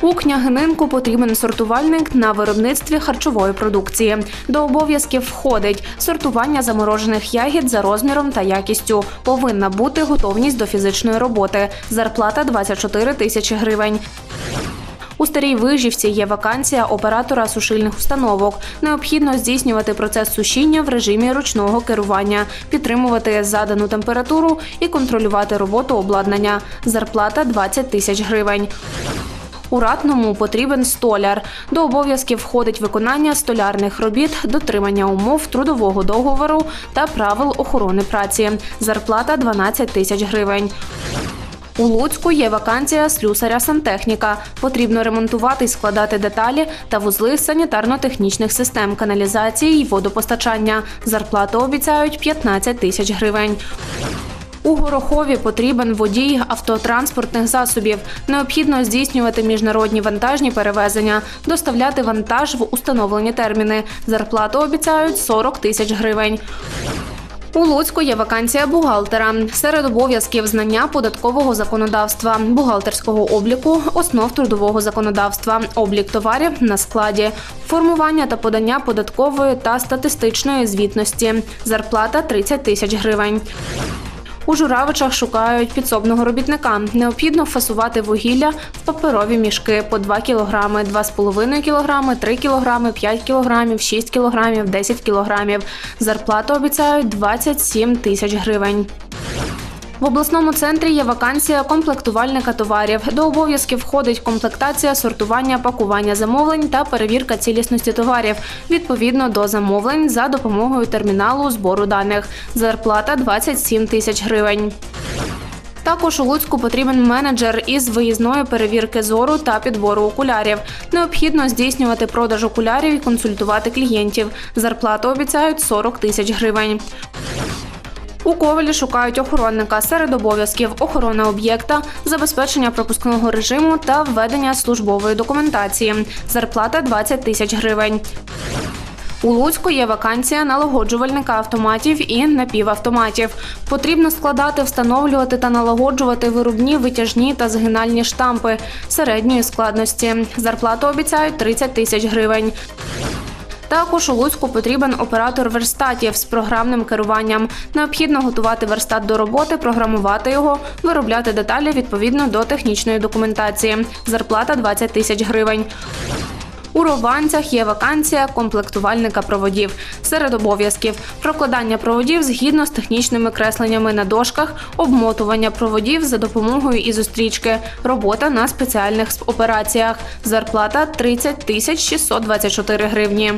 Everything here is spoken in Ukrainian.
У княгининку потрібен сортувальник на виробництві харчової продукції. До обов'язків входить сортування заморожених ягід за розміром та якістю. Повинна бути готовність до фізичної роботи. Зарплата 24 тисячі гривень. У старій вижівці є вакансія оператора сушильних установок. Необхідно здійснювати процес сушіння в режимі ручного керування, підтримувати задану температуру і контролювати роботу обладнання. Зарплата 20 тисяч гривень. У ратному потрібен столяр. До обов'язків входить виконання столярних робіт, дотримання умов трудового договору та правил охорони праці. Зарплата 12 тисяч гривень. У Луцьку є вакансія слюсаря сантехніка. Потрібно ремонтувати і складати деталі та вузли санітарно-технічних систем каналізації й водопостачання. Зарплату обіцяють 15 тисяч гривень. У Горохові потрібен водій автотранспортних засобів. Необхідно здійснювати міжнародні вантажні перевезення, доставляти вантаж в установлені терміни. Зарплату обіцяють 40 тисяч гривень. У Луцьку є вакансія бухгалтера. Серед обов'язків знання податкового законодавства, бухгалтерського обліку, основ трудового законодавства, облік товарів на складі, формування та подання податкової та статистичної звітності. Зарплата 30 тисяч гривень. У Журавичах шукають підсобного робітника. Необхідно фасувати вугілля в паперові мішки по 2 кг, 2,5 кг, 3 кг, 5 кг, 6 кг, 10 кг. Зарплату обіцяють 27 тисяч гривень. В обласному центрі є вакансія комплектувальника товарів. До обов'язків входить комплектація, сортування, пакування замовлень та перевірка цілісності товарів відповідно до замовлень за допомогою терміналу збору даних. Зарплата 27 тисяч гривень. Також у Луцьку потрібен менеджер із виїзної перевірки зору та підбору окулярів. Необхідно здійснювати продаж окулярів і консультувати клієнтів. Зарплату обіцяють 40 тисяч гривень. У Ковелі шукають охоронника серед обов'язків охорона об'єкта, забезпечення пропускного режиму та введення службової документації. Зарплата 20 тисяч гривень. У Луцьку є вакансія налагоджувальника автоматів і напівавтоматів. Потрібно складати, встановлювати та налагоджувати виробні, витяжні та згинальні штампи середньої складності. Зарплату обіцяють 30 тисяч гривень. Також у Луцьку потрібен оператор верстатів з програмним керуванням. Необхідно готувати верстат до роботи, програмувати його, виробляти деталі відповідно до технічної документації. Зарплата 20 тисяч гривень. У Рованцях є вакансія комплектувальника проводів. Серед обов'язків прокладання проводів згідно з технічними кресленнями на дошках, обмотування проводів за допомогою ізострічки, робота на спеціальних операціях. Зарплата 30 тисяч 624 гривні.